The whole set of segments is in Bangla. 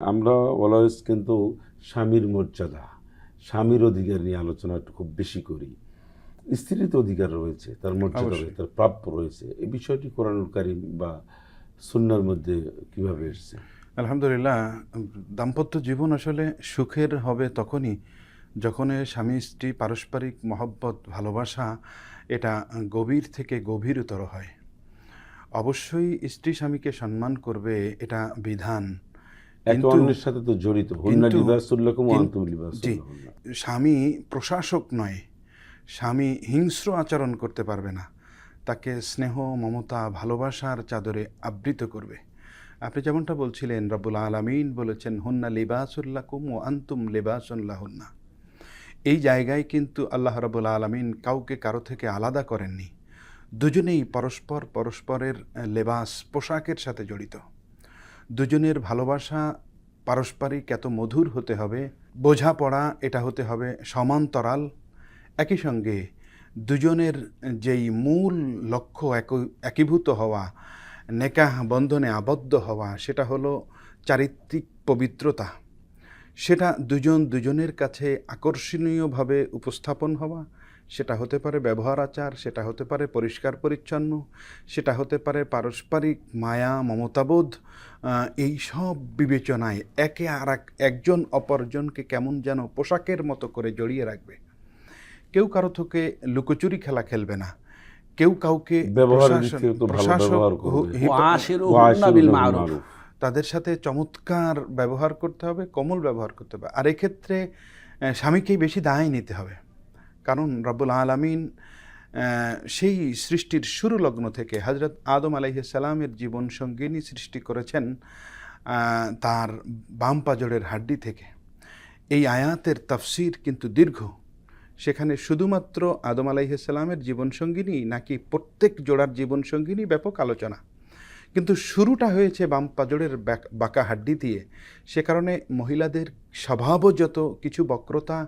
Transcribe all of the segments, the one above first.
আমরা অলওয়েজ কিন্তু স্বামীর মর্যাদা স্বামীর অধিকার নিয়ে আলোচনা একটু খুব বেশি করি। স্ত্রীর তো অধিকার রয়েছে তার মর্যাদা রয়েছে তার প্রাপ্য রয়েছে। এই বিষয়টি কোরআনুল কারিম বা সুন্নার মধ্যে কীভাবে এসছে? আলহামদুলিল্লাহ দাম্পত্য জীবন আসলে সুখের হবে তখনই যখন স্বামী স্ত্রী পারস্পরিক মহব্বত ভালোবাসা এটা গভীর থেকে গভীরতর হয়। অবশ্যই স্ত্রী স্বামীকে সম্মান করবে এটা বিধান। অন্যের সাথে তো জড়িত হুন্না জি স্বামী প্রশাসক নয় স্বামী হিংস্র আচরণ করতে পারবে না তাকে স্নেহ মমতা ভালোবাসার চাদরে আবৃত করবে। আপনি যেমনটা বলছিলেন রব্বুল আলমিন বলেছেন হুন্না লিবাসুল্লাকুম ও আন্তুম লিবাসুল্লাহুন্না এই জায়গায় কিন্তু আল্লাহ রব্বুল আলমিন কাউকে কারও থেকে আলাদা করেননি। দুজনেই পরস্পর পরস্পরের লেবাস পোশাকের সাথে জড়িত। দুজনের ভালোবাসা পারস্পরিক এত মধুর হতে হবে, বোঝাপড়া এটা হতে হবে সমান্তরাল। একই সঙ্গে দুজনের যেই মূল লক্ষ্য একীভূত হওয়া, নেকাহ বন্ধনে আবদ্ধ হওয়া, সেটা হলো চারিত্রিক পবিত্রতা। সেটা দুজন দুজনের কাছে আকর্ষণীয়ভাবে উপস্থাপন হওয়া সেটা হতে পারে ব্যবহার আচার সেটা হতে পারে পরিষ্কার পরিচ্ছন্ন সেটা হতে পারে পারস্পরিক মায়া মমতাবোধ এই সব বিবেচনায় একে আর এক একজন অপরজনকে কেমন যেন পোশাকের মতো করে জড়িয়ে রাখবে। কেউ কারও থেকে লুকোচুরি খেলা খেলবে না। কেউ কাউকে। তাদের সাথে চমৎকার ব্যবহার করতে হবে কমল ব্যবহার করতে হবে। আর এক্ষেত্রে স্বামীকেই বেশি দায় নিতে হবে। কারণ রব্বুল আলমিন সেই সৃষ্টির শুরু লগ্ন থেকে হজরত আদম আলাইসালামের জীবন সঙ্গিনী সৃষ্টি করেছেন তার বাম হাড্ডি থেকে। এই আয়াতের তাফসির কিন্তু দীর্ঘ। সেখানে শুধুমাত্র আদম আলাইসালামের জীবনসঙ্গিনী নাকি প্রত্যেক জোড়ার জীবনসঙ্গিনী ব্যাপক আলোচনা। কিন্তু শুরুটা হয়েছে বাম পাজরের বাঁকা হাড্ডি দিয়ে। সে কারণে মহিলাদের স্বভাবজত কিছু বক্রতা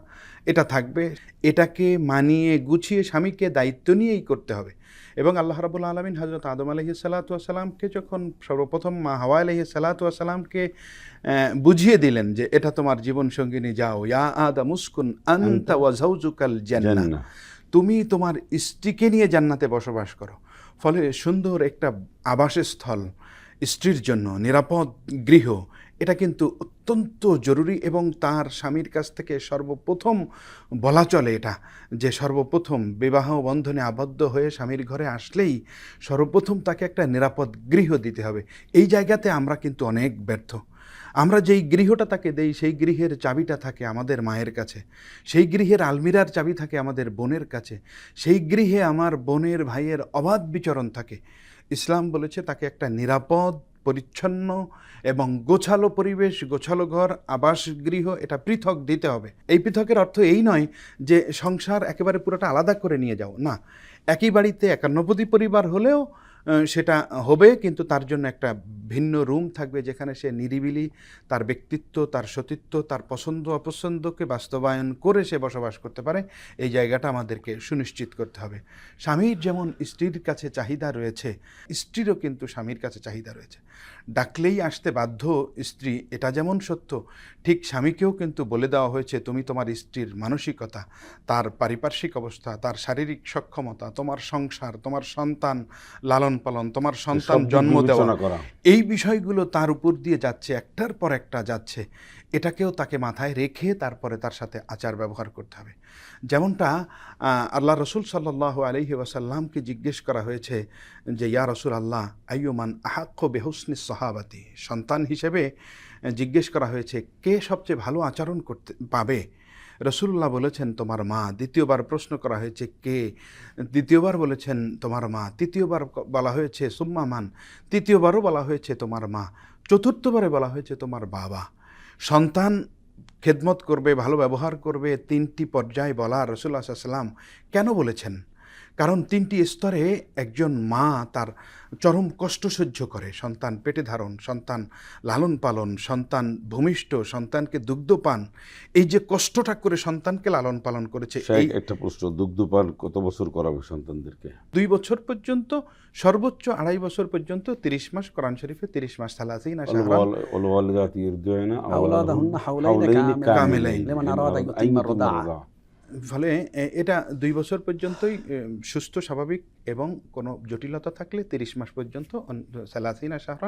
এটা থাকবে। এটাকে মানিয়ে গুছিয়ে স্বামীকে দায়িত্ব নিয়েই করতে হবে। এবং আল্লাহ রাবুল আলমিন হজরত আদম আলহি সাল্লাতামকে যখন সর্বপ্রথম মা হাওয়া আলহি সাল্লাতামকে বুঝিয়ে দিলেন যে এটা তোমার জীবন সঙ্গিনী যাও ইয়া আদা মুসকুন আন্তা ওয়াজাউজুকাল জান্নাহ। তুমি তোমার স্ত্রীকে নিয়ে জান্নাতে বসবাস করো। ফলে সুন্দর একটা আবাসস্থল, স্ত্রীর জন্য নিরাপদ গৃহ, এটা কিন্তু অত্যন্ত জরুরি এবং তার স্বামীর কাছ থেকে সর্বপ্রথম বলা চলে এটা, যে সর্বপ্রথম বিবাহ বন্ধনে আবদ্ধ হয়ে স্বামীর ঘরে আসলেই সর্বপ্রথম তাকে একটা নিরাপদ গৃহ দিতে হবে। এই জায়গাতে আমরা কিন্তু অনেক ব্যর্থ। আমরা যেই গৃহটা তাকে দেই, সেই গৃহের চাবিটা থাকে আমাদের মায়ের কাছে। সেই গৃহের আলমিরার চাবি থাকে আমাদের বোনের কাছে। সেই গৃহে আমার বোনের ভাইয়ের অবাধ বিচরণ থাকে। ইসলাম বলেছে, তাকে একটা নিরাপদ, পরিচ্ছন্ন এবং গোছালো পরিবেশ, গোছালো ঘর আবাস গৃহ এটা পৃথক দিতে হবে। এই পৃথকের অর্থ এই নয় যে সংসার একেবারে পুরোটা আলাদা করে নিয়ে যাও। না, একই বাড়িতে একান্নপতি পরিবার হলেও সেটা হবে, কিন্তু তার জন্য একটা ভিন্ন রুম থাকবে যেখানে সে নিরিবিলি তার ব্যক্তিত্ব, তার সতীত্ব, তার পছন্দ, অপছন্দকে বাস্তবায়ন করে সে বসবাস করতে পারে। এই জায়গাটা আমাদেরকে সুনিশ্চিত করতে হবে। স্বামীর যেমন স্ত্রীর কাছে চাহিদা রয়েছে, স্ত্রীরও কিন্তু স্বামীর কাছে চাহিদা রয়েছে। ডাকলেই আসতে বাধ্য স্ত্রী, এটা যেমন সত্য, ঠিক স্বামীকেও কিন্তু বলে দেওয়া হয়েছে, তুমি তোমার স্ত্রীর মানসিকতা, তার পারিপার্শ্বিক অবস্থা, তার শারীরিক সক্ষমতা, তোমার সংসার, তোমার সন্তান লালন পালন তোমার সন্তান জন্ম দেওয়া। করা। এই বিষয়গুলো তার উপর দিয়ে যাচ্ছে একটার পর একটা যাচ্ছে। এটাকেও তাকে মাথায় রেখে তারপরে তার সাথে আচার ব্যবহার করতে হবে। যেমনটা আল্লাহ রসুল সাল্লাহ আলহি ওয়াসাল্লামকে জিজ্ঞেস করা হয়েছে যে ইয়া রসুল আল্লাহ আইয়ুমান আহাক্ষ বেহুসনি সাহাবাতি? সন্তান হিসেবে জিজ্ঞেস করা হয়েছে কে সবচেয়ে ভালো আচরণ করতে পাবে? রসুল্লাহ বলেছেন, তোমার মা। দ্বিতীয়বার প্রশ্ন করা হয়েছে, কে? দ্বিতীয়বার বলেছেন, তোমার মা। তৃতীয়বার বলা হয়েছে, সুম্মা মান। তৃতীয়বারও বলা হয়েছে, তোমার মা। চতুর্থবারে বলা হয়েছে, তোমার বাবা। সন্তান খেদমত করবে, ভালো ব্যবহার করবে, তিনটি পর্যায়ে বলা রসুল্লাহ সাল্লাম কেন বলেছেন? কারণ তিনটি স্তরে একজন মা তার চরম কষ্ট সহ্য করে। সন্তান পেটে ধারণ সন্তান লালন পালন সন্তান ভূমিষ্ঠ সন্তানকে দুগ্ধ পান। এই যে কষ্টটা করে সন্তানকে লালন পালন করেছে এই একটা প্রশ্ন দুগ্ধ পান কত বছর করাবে সন্তানদেরকে? দুই বছর পর্যন্ত সর্বোচ্চ আড়াই বছর পর্যন্ত তিরিশ মাস কোরআন শরীফে তিরিশ মাস সালাসিন আসা ফলে এটা দুই বছর পর্যন্তই সুস্থ, স্বাভাবিক এবং কোনো জটিলতা থাকলে তিরিশ মাস পর্যন্ত সালাসিনা সাহরান